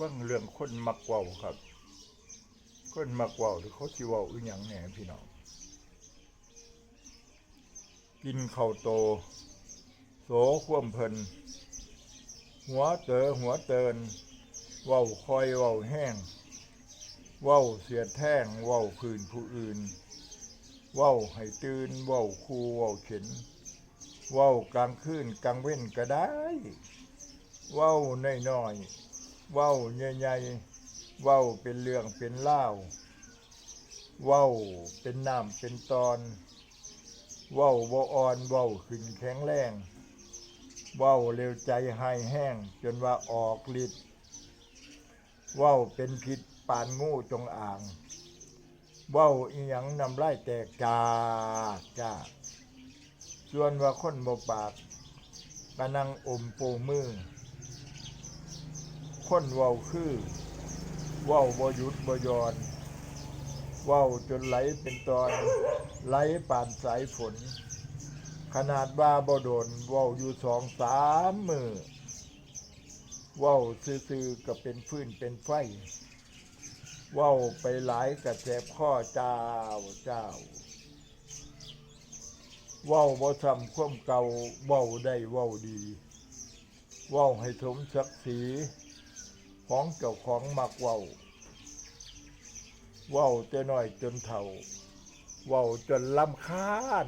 ฟังเรื่องคนมักเว้าครับ คนมักเว้าหรือเขาสิเว้าอีหยังแหน่พี่น้องกินข้าวโต โสควมเพิ่นหัวเตอหัวเตินเว้าคอยเว้าแห้ง เว้าเสียแท่งเว้าคืนผู้อื่น เว้าให้ตื่นเว้าคูเว้าเข็น เว้ากลางคืนกลางเว้นก็ได้ เว้าน้อยๆ เว้าใหญ่ๆเว้าเป็นเรื่องเป็นเล่าวเว้าเป็นน้ำเป็นตอน เว้าบ่อ่อนเว้าขึ้นแข็งแรงเว้าเร็วใจหายแห้งจนว่าออกฤทธิ์เว้าเป็นพิษปานงูจงอ่างเว้าอีหยังนำไล่แตกจากจ้าส่วนว่าคนบ่ปากกะนังอมโปมือ คนเว้าคือ เว้าบ่หยุดบ่ยอน เว้าจนไหลเป็นตอนไหลป่านสายฝน ขนาดว่าบ่โดนเว้าอยู่สองสามมือเว้าซื่อๆก็เป็นฟืนเป็นไฟ เว้าไปหลายกระแสบข้อเจ้าเจ้า เว้าบ่ซ้ำความเก่าเว้าได้เว้าดี เว้าให้สมศักดิ์ศรี ของเจ้าของมักเว้า เว้าแต่น้อยจนเฒ่า เว้าจนลำคาญ